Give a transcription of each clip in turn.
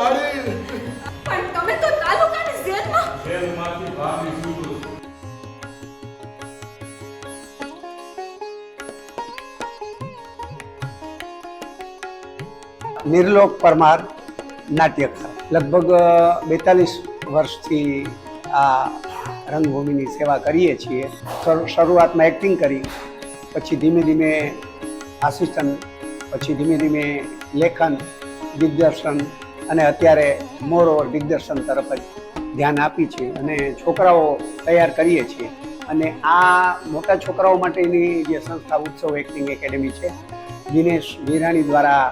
મારી. પણ તમે તો તાલુકાની જેલમાં જેલમાંથી ભાગી છૂટો નિર્લોક પરમાર નાટ્યકાર. લગભગ બેતાલીસ વર્ષથી આ રંગભૂમિની સેવા કરીએ છીએ. શરૂઆતમાં એક્ટિંગ કરી, પછી ધીમે ધીમે આસિસ્ટન્ટ પછી ધીમે ધીમે લેખન, દિગ્દર્શન અને અત્યારે મોરો દિગ્દર્શન તરફ જ ધ્યાન આપી છે અને છોકરાઓ તૈયાર કરીએ છીએ. અને આ મોટા છોકરાઓ માટેની જે સંસ્થા ઉત્સવ એક્ટિંગ એકેડેમી છે, દિનેશ વિરાણી દ્વારા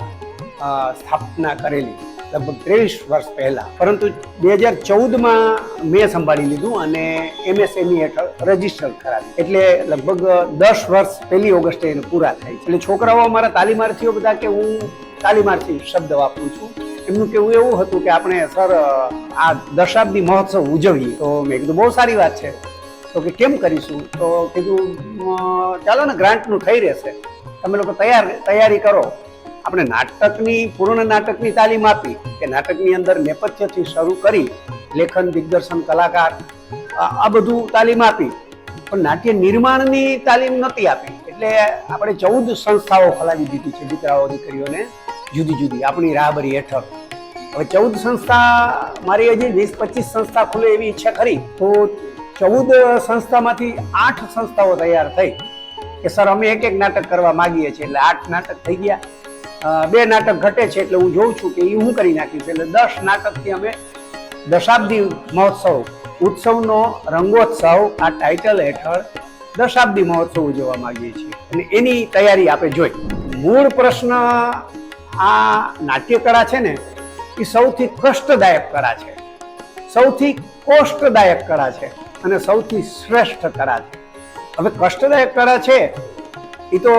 સ્થાપના કરેલી લગભગ ત્રેવીસ વર્ષ પહેલાં. પરંતુ બે હજાર ચૌદમાં મેં સંભાળી લીધું અને એમએસએમઈ હેઠળ રજિસ્ટર કરાવી. એટલે લગભગ દસ વર્ષ પહેલી ઓગસ્ટે એને પૂરા થાય છે. એટલે છોકરાઓ અમારા તાલીમાર્થીઓ બધા કે હું તાલીમાર્થી શબ્દ વાપરું છું. એમનું કેવું એવું હતું કે આપણે સર આ દશાબ્દી મહોત્સવ ઉજવીએ. તો મેં કીધું, બહુ સારી વાત છે. તો કે, કેમ કરીશું? તો કીધું ચાલો ને, ગ્રાન્ટનું થઈ રહેશે. તમે લોકો તૈયાર, તૈયારી કરો. આપણે નાટકની, પૂર્ણ નાટકની તાલીમ આપી કે નાટકની અંદર નેપથ્યથી શરૂ કરી લેખન, દિગ્દર્શન, કલાકાર આ બધું તાલીમ આપી. પણ નાટ્ય નિર્માણની તાલીમ નથી આપી. એટલે આપણે ચૌદ સંસ્થાઓ ખોલાવી દીધી છે દીકરાઓ, દીકરીઓને. જુદી જુદી આપણી રાહબરી હેઠળ. ચૌદ સંસ્થા, મારી હજી વીસ પચીસ સંસ્થા ખુલે એવી ઈચ્છા ખરી. તો ચૌદ સંસ્થામાંથી આઠ સંસ્થાઓ તૈયાર થઈ કે સર, અમે એક એક નાટક કરવા માગીએ છીએ. એટલે આઠ નાટક થઈ ગયા. બે નાટક ઘટે છે એટલે હું જોઉં છું કે એ હું કરી નાખીશ. એટલે દસ નાટકથી અમે દશાબ્દી મહોત્સવ, ઉત્સવનો રંગોત્સવ, આ ટાઇટલ હેઠળ દશાબ્દી મહોત્સવ ઉજવવા માંગીએ છીએ. અને એની તૈયારી આપણે જોઈ. મૂળ પ્રશ્ન આ નાટ્યકળા છે ને એ સૌથી કષ્ટદાયક કળા છે. સૌથી કોષ્ટદાયક કળા છે અને સૌથી શ્રેષ્ઠ કળા છે. હવે કષ્ટદાયક કળા છે એ તો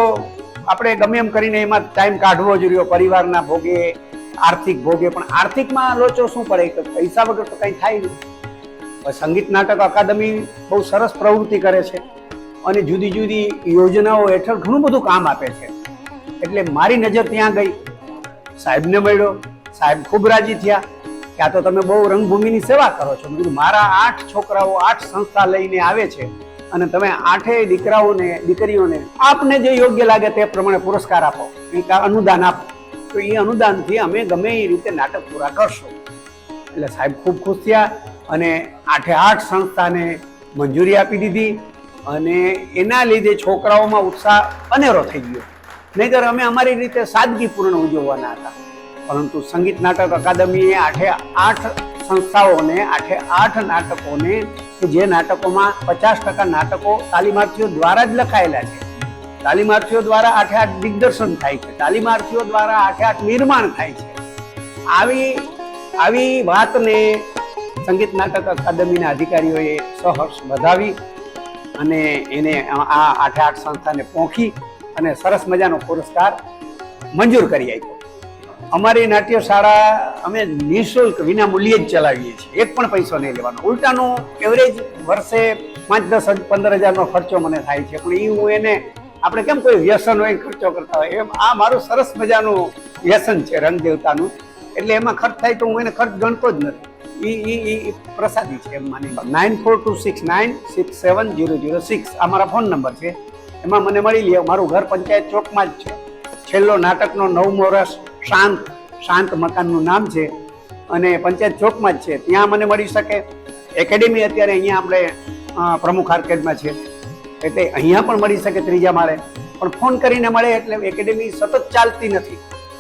આપણે ગમે એમ કરીને એમાં ટાઈમ કાઢવો જોઈએ પરિવારના ભોગે, આર્થિક ભોગે, પણ આર્થિકમાં લોચો શું પડે? કે પૈસા વગર તો કંઈ થાય નહીં. સંગીત નાટક અકાદમી બહુ સરસ પ્રવૃત્તિ કરે છે અને જુદી જુદી યોજનાઓ હેઠળ ઘણું બધું કામ આપે છે. એટલે મારી નજર ત્યાં ગઈ. સાહેબને મળ્યો સાહેબ ખૂબ રાજી થયા કે આ તો તમે બહુ રંગભૂમિની સેવા કરો છો. મેં મારા આઠ છોકરાઓ, આઠ સંસ્થા લઈને આવે છે અને તમે આઠેય દીકરાઓને, દીકરીઓને આપને જે યોગ્ય લાગે તે પ્રમાણે પુરસ્કાર આપો અનુદાન આપો. તો એ અનુદાનથી અમે ગમે એ રીતે નાટક પૂરા કરશું. એટલે સાહેબ ખૂબ ખુશ થયા અને આઠે આઠ સંસ્થાને મંજૂરી આપી દીધી અને એના લીધે છોકરાઓમાં ઉત્સાહ અનેરો થઈ ગયો. નહીતર અમે અમારી રીતે સાદગીપૂર્ણ ઉજવવાના હતા. પરંતુ સંગીત નાટક અકાદમીએ આઠે આઠ સંસ્થાઓને, આઠે આઠ નાટકોને, કે જે નાટકોમાં પચાસ ટકા નાટકો તાલીમાર્થીઓ દ્વારા જ લખાયેલા છે. તાલીમાર્થીઓ દ્વારા આઠે આઠ દિગ્દર્શન થાય છે. તાલીમાર્થીઓ દ્વારા આઠે આઠ નિર્માણ થાય છે. આવી આવી વાતને સંગીત નાટક અકાદમીના અધિકારીઓએ સહર્ષ વધાવી અને એને આ આઠે આઠ સંસ્થાને પોંખી અને સરસ મજાનો પુરસ્કાર મંજૂર કરી આપ્યો. અમારી નાટ્ય શાળા અમે નિઃશુલ્ક વિના મૂલ્યે જ ચલાવીએ છીએ. એક પણ પૈસો નહીં લેવાનો. ઉલટાનું એવરેજ વર્ષે પાંચ, દસ, પંદર હજારનો ખર્ચો મને થાય છે. પણ એ હું એને, આપણે કેમ કોઈ વ્યસન હોય ખર્ચો કરતા હોય? એમ, આ મારું સરસ મજાનું વ્યસન છે રંગ એટલે એમાં ખર્ચ થાય તો હું એને ખર્ચ ગણતો જ નથી. એ પ્રસાદી છે એમ માની nine four two six nine six seven zero zero six. આ મારા ફોન નંબર છે. એમાં મને મળી લે મારું ઘર પંચાયત ચોકમાં જ છે. છેલ્લો નાટકનો નવમો રસ શાંત શાંત મકાનનું નામ છે અને પંચાયત ચોકમાં જ છે. ત્યાં મને મળી શકે. એકેડેમી અત્યારે અહીંયા આપણે પ્રમુખ આર્કેડમાં છે. એટલે અહીંયા પણ મળી શકે ત્રીજા માળે. પણ ફોન કરીને મળે એટલે એકેડેમી સતત ચાલતી નથી.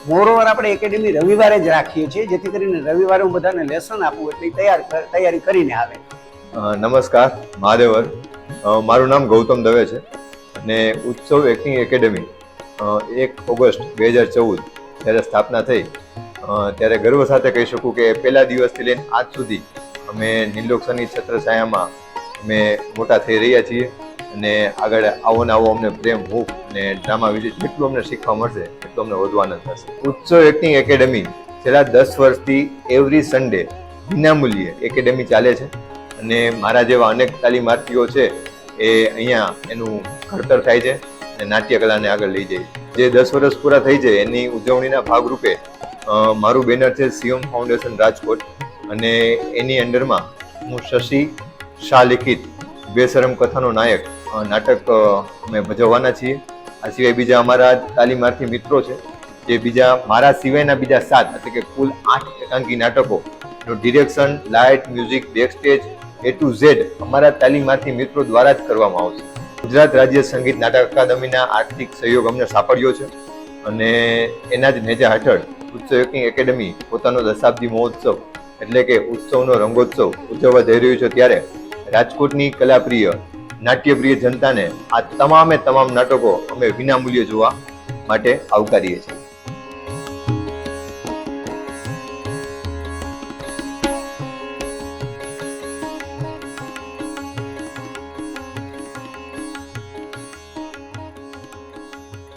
મોરોવર આપણે એકેડેમી રવિવારે જ રાખીએ છીએ, જેથી કરીને રવિવારે હું બધાને લેસન આપું એટલે તૈયાર તૈયારી કરીને આવે. નમસ્કાર, મહાદેવર. મારું નામ ગૌતમ દવે છે અને ઉત્સવ એક્ટિંગ એકેડેમી એક ઓગસ્ટ બે હજાર ચૌદ. જ્યારે સ્થાપના થઈ ત્યારે ગર્વ સાથે કહી શકું કે પહેલા દિવસથી લઈને આજ સુધી અમે નિર્લોક્ષની છત્રછાયામાં અમે મોટા થઈ રહ્યા છીએ અને આગળ આવો ને આવો અમને પ્રેમ હૂફ અને ડ્રામા વિશે જેટલું અમને શીખવા મળશે, એટલું અમને વધુ આનંદ થશે. ઉત્સવ એક્ટિંગ એકેડેમી છેલ્લા દસ વર્ષથી એવરી સન્ડે વિનામૂલ્યે એકેડેમી ચાલે છે અને મારા જેવા અનેક તાલીમાર્થીઓ છે એ અહીંયા એનું ઘડતર થાય છે. અને નાટ્ય કલાને આગળ લઈ જાય. જે દસ વર્ષ પૂરા થઈ જાય, એની ઉજવણીના ભાગરૂપે મારું બેનર છે સીએમ ફાઉન્ડેશન રાજકોટ અને એની અંડરમાં હું શશી શાહ લિખિત, બેશરમ કથાનો નાયક નાટક મેં ભજવવાના છીએ. આ સિવાય બીજા અમારા તાલીમાર્થી મિત્રો છે, જે બીજા મારા સિવાયના બીજા સાત, એટલે કે કુલ આઠ એકાંકી નાટકોનું direction, light, music backstage A to Z અમારા તાલીમાર્થી મિત્રો દ્વારા જ કરવામાં આવશે. ગુજરાત રાજ્ય સંગીત નાટક અકાદમીના આર્થિક સહયોગ અમને સાંપડ્યો છે અને એના જ નેજા હેઠળ ઉત્સવ એકેડમી પોતાનો દશાબ્દી મહોત્સવ એટલે કે ઉત્સવનો રંગોત્સવ ઉજવવા જઈ રહ્યું છે ત્યારે રાજકોટની કલાપ્રિય, નાટ્યપ્રિય જનતાને આ તમામે તમામ નાટકો અમે વિનામૂલ્યે જોવા માટે આવકારીએ છીએ.